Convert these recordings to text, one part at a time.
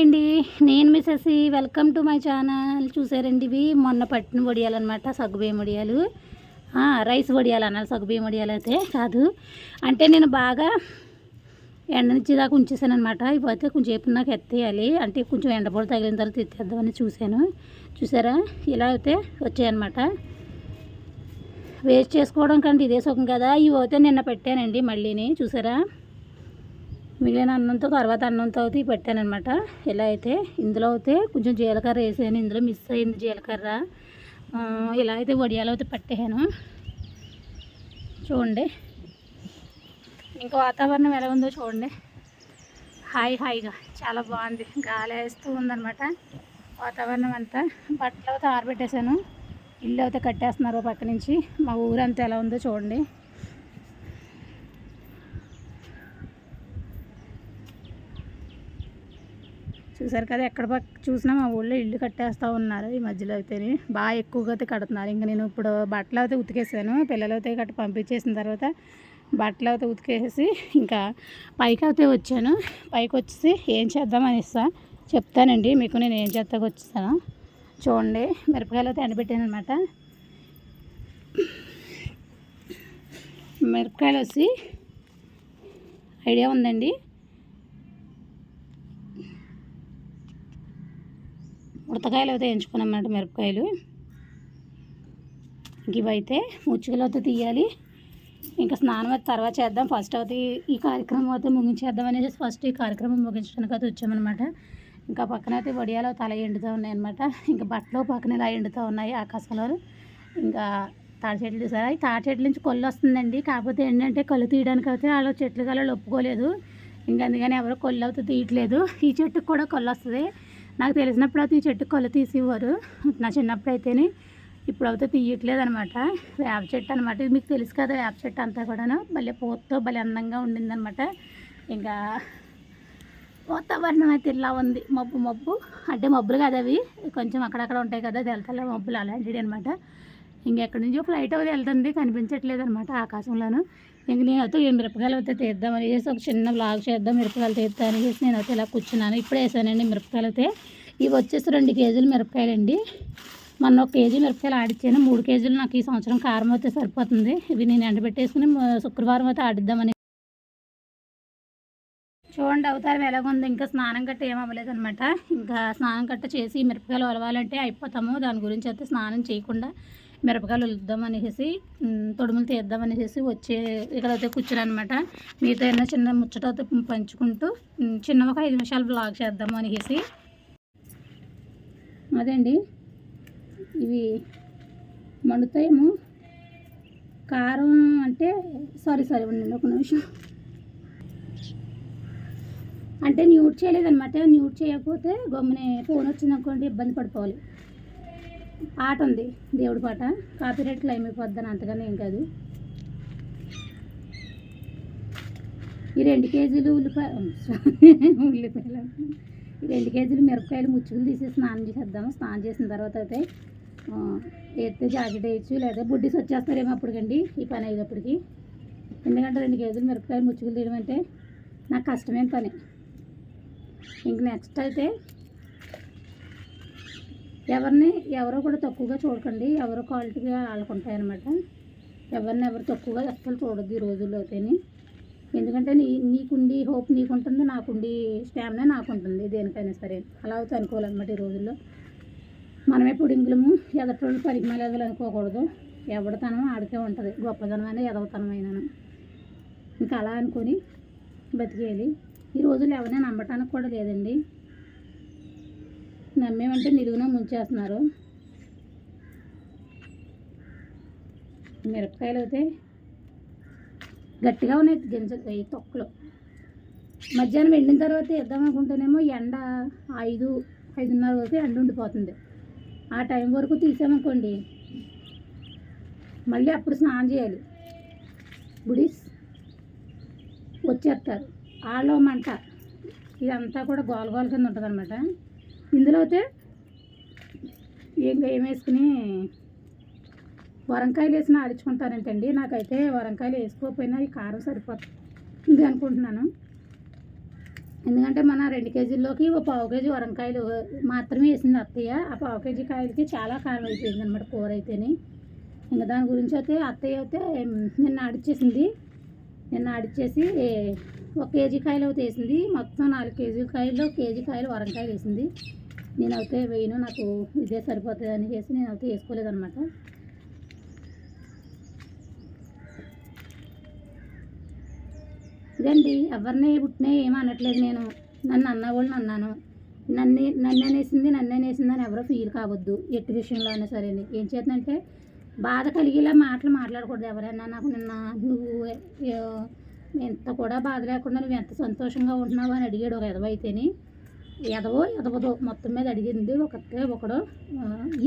అండి నేను Mrs welcome to my channel చూసారండి ఇవి? మొన్న పట్టిన వడియాలు అనమాట సగ్గుబియ్యం వడియాలు. రైస్ వడియాలు అన్నారు సగ్గుబియ్యం వడియాలు అయితే కాదు. అంటే నేను బాగా ఎండనిచ్చేదాకా ఉంచేసాను అనమాట ఇవైతే కొంచెం సేపు నాకు ఎత్తేయాలి. అంటే కొంచెం ఎండపొడి తగిలిన తర్వాత ఎత్తేద్దామని చూశాను. చూసారా? ఇలా అయితే వచ్చాయన్నమాట. వేస్ట్ చేసుకోవడం కంటే ఇదే సుఖం కదా. ఇవి అయితే నిన్న పెట్టానండి మళ్ళీని. చూసారా? మిగిలిన అన్నంతో తర్వాత అన్నంతో అయితే పెట్టాను అనమాట ఇలా అయితే? ఇందులో అయితే కొంచెం జీలకర్ర వేసాను. ఇందులో మిస్ అయింది జీలకర్ర. ఇలా అయితే వడియాలు అయితే పట్టేసాను. చూడండి. ఇంకా వాతావరణం ఎలా ఉందో చూడండి. హాయ్ హాయిగా. చాలా బాగుంది. గాలి వేస్తూ ఉందనమాట వాతావరణం అంతా. బట్టలు అయితే ఆరబెట్టేశాను ఇల్లు అయితే కట్టేస్తున్నారు పక్క నుంచి. మా ఊరంతా ఎలా ఉందో చూడండి. చూసారు కదా ఎక్కడ పక్క చూసినా మా ఊళ్ళో ఇల్లు కట్టేస్తూ ఉన్నారు. ఈ మధ్యలో అయితేనే బాగా ఎక్కువగా అయితే కడుతున్నారు. ఇంకా నేను ఇప్పుడు బట్టలు అయితే ఉతికేసాను. పిల్లలు అయితే గట్ట పంపించేసిన తర్వాత బట్టలు అయితే ఉతికేసి ఇంకా పైకి అయితే వచ్చాను. పైకి వచ్చేసి ఏం చేద్దామని ఇస్తా చెప్తానండి. మీకు నేను ఏం చేస్తాకి వచ్చేసాను చూడండి మిరపకాయలు అయితే ఎండబెట్టాను అనమాట మిరపకాయలు వచ్చి ఐడియా ఉందండి. ఉడతకాయలు అయితే ఎంచుకున్నమాట మిరపకాయలు. ఇవైతే ముచ్చుకలు అయితే తీయాలి. ఇంకా స్నానం అయితే తర్వాత చేద్దాం. ఫస్ట్ అయితే ఈ- కార్యక్రమం అయితే ముగించేద్దాం అనేసి ఫస్ట్ ఈ కార్యక్రమం ముగించడానికి అయితే వచ్చామన్నమాట. ఇంకా పక్కన అయితే వడియాలో తల ఎండుతూ ఉన్నాయన్నమాట. ఇంకా బట్టలు పక్కన ఇలా ఎండుతూ ఉన్నాయి ఆకాశంలో ఇంకా తాడి చెట్లు చూసారా? ఈ తాడి చెట్ల నుంచి కొల్లు వస్తుందండి. కాకపోతే ఏంటంటే కళ్ళు తీయడానికి అయితే వాళ్ళు చెట్లు కళ్ళు ఒప్పుకోలేదు. ఇంకా అందుకని ఎవరు కొల్లు అయితే తీయట్లేదు. ఈ చెట్టుకు కూడా కొల్లు వస్తుంది. నాకు తెలిసినప్పుడు అయితే ఈ చెట్టు కొల్లు తీసేవారు. నా చిన్నప్పుడు అయితేనే ఇప్పుడు అయితే తీయట్లేదు అనమాట వేప చెట్టు అనమాట. ఇది మీకు తెలుసు కదా వేప చెట్టు అంతా కూడాను భలే పూతతో భలే అందంగా ఉండిందనమాట. ఇంకా వాతావరణం అయితే ఇలా ఉంది. మబ్బు మబ్బు. అంటే మబ్బులు కదా అవి. కొంచెం అక్కడక్కడ ఉంటాయి కదా తెలతల మబ్బులు అలాంటివి అనమాట. ఇంకెక్కడి నుంచో ఫ్లైట్ అది వెళ్తుంది కనిపించట్లేదు అనమాట ఆకాశంలోను. ఇంక నేనైతే ఈ మిరపకాయలు అయితే తీద్దామని చేసి ఒక చిన్న బ్లాగ్ చేద్దాం మిరపకాయలు తీద్దామని చేసి నేనైతే ఇలా కూర్చున్నాను. ఇప్పుడు వేసానండి మిరపకాయలు అయితే. ఇవి వచ్చేసి రెండు కేజీలు మిరపకాయలండి. మొన్న ఒక కేజీ మిరపకాయలు ఆడిచ్చాను. మూడు కేజీలు నాకు ఈ సంవత్సరం కారం అయితే సరిపోతుంది. ఇవి నేను ఎండబెట్టేసుకుని శుక్రవారం అయితే ఆడిద్దామని. చూడండి అవతారం ఎలాగుంది. ఇంకా స్నానం గట్ట ఏం అవ్వలేదు అనమాట ఇంకా స్నానం గట్ట చేసి మిరపకాయలు ఒలవాలంటే అయిపోతాము. దాని గురించి అయితే స్నానం చేయకుండా మిరపకాయలు వలుద్దాం అనేసి తొడుములు తీద్దాం అనేసి వచ్చే ఇక్కడైతే కూర్చుని అనమాట మీతో ఏమైనా చిన్న ముచ్చట పంచుకుంటూ చిన్న ఒక ఐదు నిమిషాలు బ్లాగ్ చేద్దాము అనేసి. అదండి ఇవి మండుతాయేమో. కారం అంటే సారీ సారీ ఉండండి ఒక నిమిషం. అంటే న్యూట్ చేయలేదన్నమాట. న్యూట్ చేయకపోతే గమ్మునే ఫోన్ వచ్చిందనుకోండి ఇబ్బంది పడిపోవాలి. పాట ఉంది దేవుడి పాట. కాపీరైట్ క్లైమ్ అయిపోద్దని అంతగానే ఏం కాదు. ఈ రెండు కేజీలు ఉల్లిపాయ ఉల్లిపాయలు. ఈ రెండు కేజీలు మిరపకాయలు ముచ్చుకులు తీసి స్నానం చేసేద్దాము. స్నానం చేసిన తర్వాత అయితే ఎత్తే జాకెట్ వేయచ్చు లేదా బుడ్డీస్ వచ్చేస్తారేమో అప్పటికండి ఈ పని అయ్యేటప్పటికి ఎందుకంటే రెండు కేజీలు మిరపకాయలు ముచ్చుకులు తీయడం అంటే నాకు కష్టమైన పని. ఇంక నెక్స్ట్ అయితే ఎవరిని ఎవరో కూడా తక్కువగా చూడకండి. ఎవరో క్వాలిటీగా ఆడుకుంటాయి అనమాట ఎవరిని ఎవరు తక్కువగా అస్సలు చూడొద్దు ఈ రోజుల్లో అయితేని ఎందుకంటే నీ నీకుండి హోప్ నీకుంటుంది నాకుండి స్టామినా నాకుంటుంది దేనికైనా సరే. అలా అవుతుంది అనుకోవాలన్నమాట ఈ రోజుల్లో. మనమే పుడింగులము ఎదటోళ్ళు పనికి అనుకోకూడదు. ఎవడతనం ఆడితే ఉంటుంది. గొప్పతనం అయినా ఇంకా అలా అనుకొని బతికేయాలి. ఈ రోజుల్లో ఎవరిని నమ్మటానికి కూడా లేదండి. నమ్మేమంటే నిలువున ముంచేస్తున్నారు. మిరపకాయలు అయితే గట్టిగా ఉన్నాయి గింజ ఈ తొక్కలు. మధ్యాహ్నం ఎండిన తర్వాత ఇద్దామనుకుంటేనేమో అనుకుంటేనేమో ఎండ ఐదు ఐదున్నర వరకు ఎండ ఉండిపోతుంది. ఆ టైం వరకు తీసామనుకోండి మళ్ళీ అప్పుడు స్నానం చేయాలి. బుడీస్ వచ్చేస్తారు. ఆలో మంట ఇదంతా కూడా గోల గోల కింద ఉంటుంది అనమాట ఇందులో అయితే ఏం ఏం వేసుకుని వరంకాయలు వేసిన ఆడించుకుంటారంటండి నాకైతే వరంకాయలు వేసుకోకపోయినా ఈ కారం సరిపోతుంది అనుకుంటున్నాను. ఎందుకంటే మన రెండు కేజీల్లోకి ఒక పావు కేజీ వరంకాయలు మాత్రమే వేసింది అత్తయ్య. ఆ పావు కేజీ కాయలకి చాలా కారం అయిపోయింది అనమాట కూర అయితేనే. ఇంకా దాని గురించి అయితే అత్తయ్య అయితే నిన్న ఆడిచ్చేసింది నిన్న ఆడిచ్చేసి ఒక కేజీ కాయలు అయితే వేసింది. మొత్తం నాలుగు కేజీ కాయలు కేజీ కాయలు వరంకాయలు వేసింది. నేనైతే వేయను నాకు ఇదే సరిపోతుంది అని చేసి నేనైతే వేసుకోలేదన్నమాట. ఇదండి ఎవరిని పుట్టినా ఏమీ అనట్లేదు నేను. నన్ను అన్నావాళ్ళని అన్నాను నన్ను నన్ను అనేసింది నన్ను అనేసింది అని ఎవరో ఫీల్ కావద్దు ఎట్టి విషయంలో అయినా సరే ఏం చేద్దంటే బాధ కలిగేలా మాటలు మాట్లాడకూడదు ఎవరైనా. నాకు నిన్న నువ్వు ఎంత కూడా బాధ లేకుండా నువ్వు ఎంత సంతోషంగా ఉంటున్నావు అని అడిగాడు ఒక ఎదవైతేని ఎదవో ఎదవదో మొత్తం మీద అడిగింది. ఒకటే ఒకడు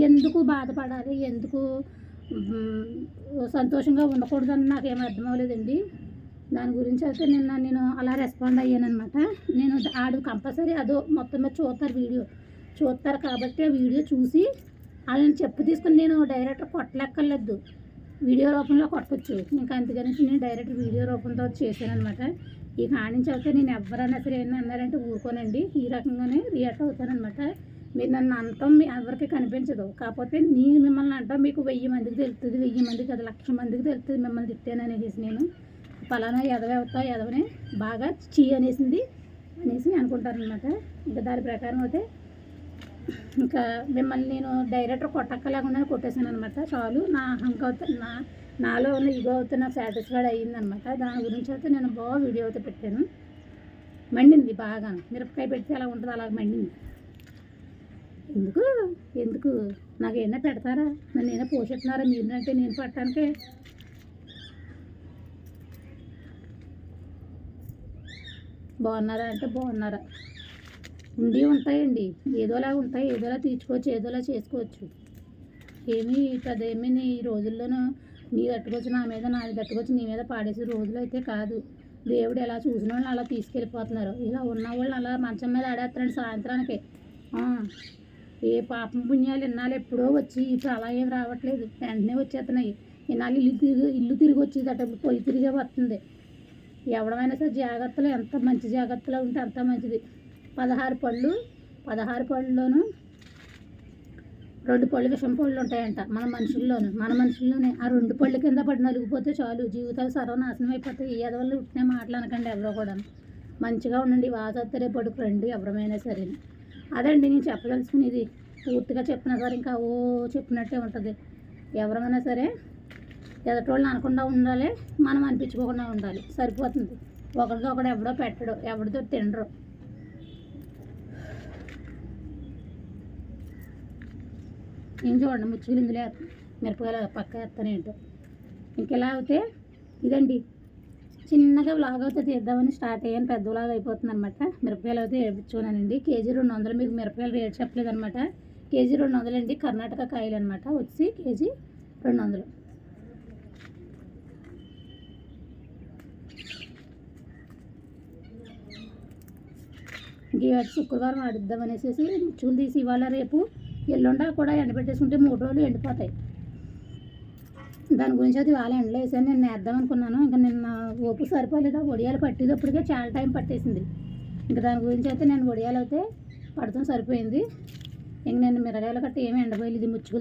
ఎందుకు బాధపడాలి? ఎందుకు సంతోషంగా ఉండకూడదని నాకేం అర్థం అవ్వలేదండి దాని గురించి అయితే నిన్న నేను అలా రెస్పాండ్ అయ్యానమాట నేను ఆడు కంపల్సరీ అదో మొత్తం మీద చూస్తారు వీడియో. చూస్తారు కాబట్టి ఆ వీడియో చూసి వాళ్ళని చెప్పు తీసుకుని నేను డైరెక్ట్ కొట్టలేక్కర్లేదు. వీడియో రూపంలో కొట్టచ్చు. ఇంకా అందుకని నేను డైరెక్ట్ వీడియో రూపంతో చేశాను అనమాట ఈ కాడి అయితే నేను ఎవరైనా సరే ఏమన్నా అన్నారంటే ఊరుకోనండి. ఈ రకంగానే రియాక్ట్ అవుతానమాట మీరు నన్ను అంటాం మీ ఎవరికి కనిపించదు. కాకపోతే నేను మిమ్మల్ని అంటాం మీకు వెయ్యి మందికి తెలుస్తుంది వెయ్యి మందికి అది లక్ష మందికి తెలుస్తుంది మిమ్మల్ని తిట్టాననేసి నేను. ఫలానా ఎదవ అవుతా ఎదవని బాగా చీ అనేసింది అనేసి అనుకుంటారనమాట ఇంకా దాని ప్రకారం అయితే ఇంకా మిమ్మల్ని నేను డైరెక్టర్ కొట్టక్కలేకుండా కొట్టేశాను అనమాట చాలు నా అహంకారం నా నాలో ఉన్న ఇగో అయితే నాకు సాటిస్ఫైడ్ అయ్యిందనమాట దాని గురించి అయితే నేను బాగా వీడియో అయితే పెట్టాను. మండింది బాగా. మిరపకాయ పెడితే అలా ఉంటుంది అలా మండింది. ఎందుకు? ఎందుకు? నాకు ఏమైనా పెడతారా? నన్ను ఏమైనా పోషిస్తున్నారా? మీరు అంటే నేను పట్టడానికే. బాగున్నారా అంటే బాగున్నారా? ఉండి ఉంటాయండి. ఏదోలా ఉంటాయి. ఏదోలా తీర్చుకోవచ్చు ఏదోలా చేసుకోవచ్చు. ఏమీ పెద్ద ఏమీ రోజుల్లోనూ నీ తట్టుకొచ్చి నా మీద నాది తట్టుకొచ్చి నీ మీద పాడేసే రోజులు అయితే కాదు. దేవుడు ఎలా చూసిన వాళ్ళని అలా తీసుకెళ్ళిపోతున్నారు. ఇలా ఉన్న వాళ్ళని అలా మంచం మీద ఆడేస్తారండి సాయంత్రానికి. ఏ పాపం పుణ్యాలు ఇన్నాళ్ళు ఎప్పుడో వచ్చి ఇప్పుడు అలా ఏం రావట్లేదు. వెంటనే వచ్చేస్తున్నాయి. ఇన్నాళ్ళు ఇల్లు తిరిగి ఇల్లు తిరిగి వచ్చేదట పొయ్యి తిరిగే వస్తుంది. ఎవడమైనా సరే జాగ్రత్తలు ఎంత మంచి జాగ్రత్తలో ఉంటే అంత మంచిది. పదహారు పళ్ళు పదహారు పళ్ళలోనూ రెండు పళ్ళు విషం పళ్ళు ఉంటాయంట మన మనుషుల్లోనూ. మన మనుషుల్లోనే ఆ రెండు పళ్ళు కింద పడి నలిగిపోతే చాలు. జీవితాలు సర్వనాశనం అయిపోతాయి. ఏదో వాళ్ళు ఉట్టినే మాట్లాడకండి ఎవరో కూడా. మంచిగా ఉండండి వాసత్తరే పడుకు రండి ఎవరమైనా సరే. అదండి నేను చెప్పదలుచుకునేది. పూర్తిగా చెప్పినా సరే ఇంకా ఓ చెప్పినట్టే ఉంటుంది. ఎవరైనా సరే ఎదటోళ్ళు అనకుండా ఉండాలి మనం అనిపించుకోకుండా ఉండాలి. సరిపోతుంది. ఒకరితో ఒకడు ఎవడో పెట్టడు ఎవరితో తినరు. ఏం చూడండి ముచ్చుకులు ఇందులో మిరపకాయలు పక్క వేస్తానేంటో ఇంకెలా అయితే ఇదండి. చిన్నగా వ్లాగ్ అయితే తీద్దామని స్టార్ట్ అయ్యాను. పెద్ద వ్లాగ్ అయిపోతుంది అనమాట మిరపకాయలు అయితే వేయించుకున్నానండి. కేజీ రెండు వందలు. మీకు మిరపకాయలు రేట్ చెప్పలేదు అనమాట కేజీ రెండు వందలు అండి. కర్ణాటక కాయలు అనమాట వచ్చి కేజీ రెండు వందలు. ఇంక శుక్రవారం ఆడిద్దాం అనేసి చూలు తీసి ఇవాళ రేపు ఎల్లుండా కూడా ఎండబెట్టేసుకుంటే మూడు రోజులు ఎండిపోతాయి. దాని గురించి అయితే వాళ్ళ ఎండలో వేసాను నేను వేద్దాం అనుకున్నాను. ఇంకా నిన్న ఓపు సరిపోలేదు? వడియాలు పట్టేటప్పటికే చాలా టైం పట్టేసింది. ఇంకా దాని గురించి అయితే నేను వడియాలు అయితే పడతాం సరిపోయింది. ఇంక నేను మిరగాయలు కట్ట ఏమి ఎండబోయలేదు ముచ్చుకు